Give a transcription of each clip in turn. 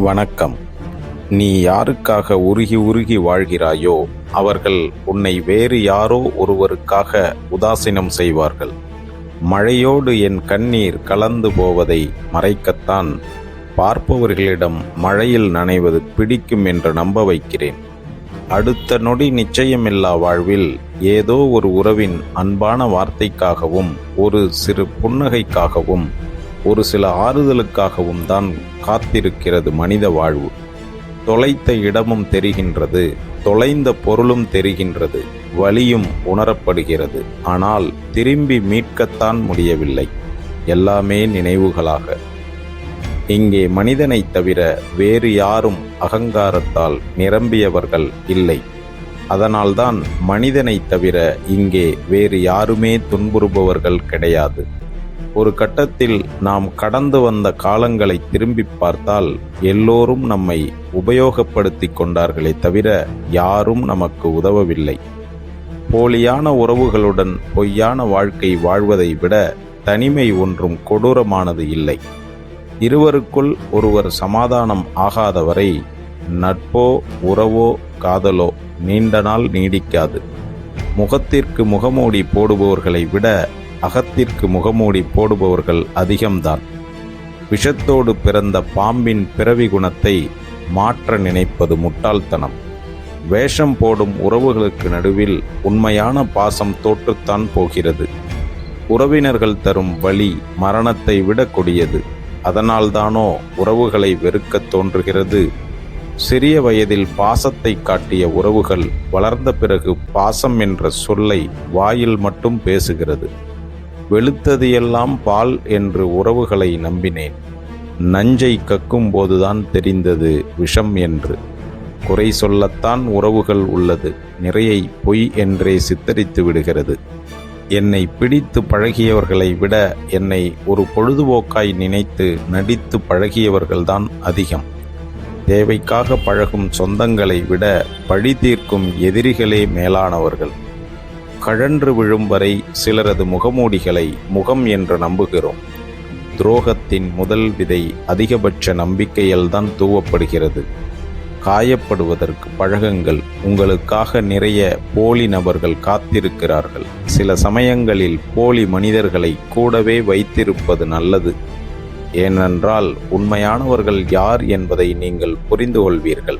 வணக்கம். நீ யாருக்காக உருகி உருகி வாழ்கிறாயோ அவர்கள் உன்னை வேறு யாரோ ஒருவருக்காக உதாசீனம் செய்வார்கள். மழையோடு என் கண்ணீர் கலந்து போவதை மறைக்கத்தான் பார்ப்பவர்களிடம் மழையில் நனைவது பிடிக்கும் என்று நம்ப வைக்கிறேன். அடுத்த நொடி நிச்சயமில்லா வாழ்வில் ஏதோ ஒரு உறவின் அன்பான வார்த்தைக்காகவும் ஒரு சிறு புன்னகைக்காகவும் ஒரு சில ஆறுதலுக்காகவும் தான் காத்திருக்கிறது மனித வாழ்வு. தொலைத்த இடமும் தெரிகின்றது தொலைந்த பொருளும் தெரிகின்றது வலியும் உணரப்படுகிறது. ஆனால் திரும்பி மீட்கத்தான் முடியவில்லை. எல்லாமே நினைவுகளாக. இங்கே மனிதனைத் தவிர வேறு யாரும் அகங்காரத்தால் நிரம்பியவர்கள் இல்லை. அதனால்தான் மனிதனைத் தவிர இங்கே வேறு யாருமே துன்புறுபவர்கள் கிடையாது. ஒரு கட்டத்தில் நாம் கடந்து வந்த காலங்களை திரும்பி பார்த்தால் எல்லோரும் நம்மை உபயோகப்படுத்தி கொண்டார்களே தவிர யாரும் நமக்கு உதவவில்லை. போலியான உறவுகளுடன் பொய்யான வாழ்க்கை வாழ்வதை விட தனிமை ஒன்றும் கொடூரமானது இல்லை. இருவருக்குள் ஒருவர் சமாதானம் ஆகாதவரை நட்போ உறவோ காதலோ நீண்ட நாள் நீடிக்காது. முகத்திற்கு முகமூடி போடுபவர்களை விட அகத்திற்கு முகமூடி போடுபவர்கள் அதிகம்தான். விஷத்தோடு பிறந்த பாம்பின் பிறவி குணத்தை மாற்ற நினைப்பது முட்டாள்தனம். வேஷம் போடும் உறவுகளுக்கு நடுவில் உண்மையான பாசம் தோற்றுத்தான் போகிறது. உறவினர்கள் தரும் வழி மரணத்தை விட கொடியது. அதனால்தானோ உறவுகளை வெறுக்கத் தோன்றுகிறது. சிறிய வயதில் பாசத்தை காட்டிய உறவுகள் வளர்ந்த பிறகு பாசம் என்ற சொல்லை வாயில் மட்டும் பேசுகிறது. வெளுத்ததையெல்லாம் பால் என்று உறவுகளை நம்பினேன். நஞ்சை கக்கும் போதுதான் தெரிந்தது விஷம் என்று. குறை சொல்லத்தான் உறவுகள் உள்ளது. நிறையை பொய் என்றே சித்தரித்து விடுகிறது. என்னை பிடித்து பழகியவர்களை விட என்னை ஒரு பொழுதுபோக்காய் நினைத்து நடித்து பழகியவர்கள்தான் அதிகம். தேவைக்காக பழகும் சொந்தங்களை விட பழி தீர்க்கும் எதிரிகளே மேலானவர்கள். கழன்று விழும் வரை சிலரது முகமூடிகளை முகம் என்று நம்புகிறோம். துரோகத்தின் முதல் விதை அதிகபட்ச நம்பிக்கையில்தான் தூவப்படுகிறது. காயப்படுவதற்கு பழகங்கள் உங்களுக்காக நிறைய போலி நபர்கள் காத்திருக்கிறார்கள். சில சமயங்களில் போலி மனிதர்களை கூடவே வைத்திருப்பது நல்லது. ஏனென்றால் உண்மையானவர்கள் யார் என்பதை நீங்கள் புரிந்து கொள்வீர்கள்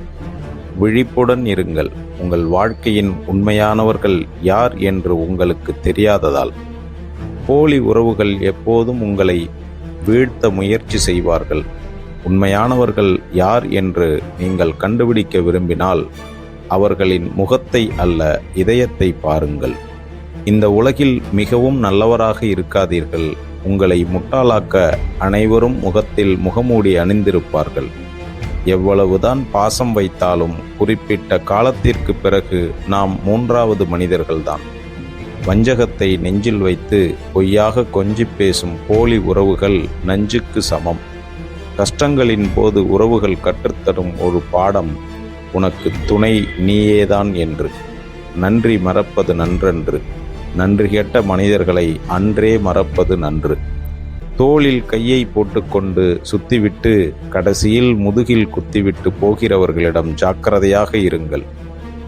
விழிப்புடன் இருங்கள். உங்கள் வாழ்க்கையின் உண்மையானவர்கள் யார் என்று உங்களுக்கு தெரியாததால். போலி உறவுகள் எப்போதும் உங்களை வீழ்த்த முயற்சி செய்வார்கள். உண்மையானவர்கள் யார் என்று நீங்கள் கண்டுபிடிக்க விரும்பினால் அவர்களின் முகத்தை அல்ல இதயத்தை பாருங்கள். இந்த உலகில் மிகவும் நல்லவராக இருக்காதீர்கள். உங்களை முட்டாளாக்க அனைவரும் முகத்தில் முகமூடி அணிந்திருப்பார்கள். எவ்வளவுதான் பாசம் வைத்தாலும் குறிப்பிட்ட காலத்திற்கு பிறகு நாம் மூன்றாவது மனிதர்கள்தான். வஞ்சகத்தை நெஞ்சில் வைத்து பொய்யாக கொஞ்சி பேசும் போலி உறவுகள் நஞ்சுக்கு சமம். கஷ்டங்களின் போது உறவுகள் கற்றுத்தரும் ஒரு பாடம் உனக்கு துணை நீயேதான் என்று. நன்றி மறப்பது நன்றன்று. நன்றி கெட்ட மனிதர்களை அன்றே மறப்பது நன்று. தோளில் கையை போட்டுக்கொண்டு சுத்திவிட்டு கடைசியில் முதுகில் குத்திவிட்டு போகிறவர்களிடம் ஜாக்கிரதையாக இருங்கள்.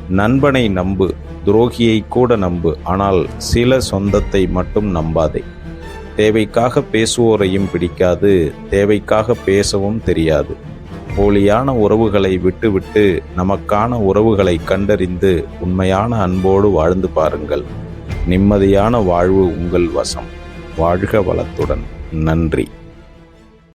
நண்பனை நம்பு துரோகியை கூட நம்பு ஆனால் சில சொந்தத்தை மட்டும் நம்பாதே. தேவைக்காக பேசுவோரையும் பிடிக்காது தேவைக்காக பேசவும் தெரியாது. போலியான உறவுகளை விட்டுவிட்டு நமக்கான உறவுகளை கண்டறிந்து உண்மையான அன்போடு வாழ்ந்து பாருங்கள். நிம்மதியான வாழ்வு உங்கள் வசம். வாழ்க வளத்துடன். நன்றி.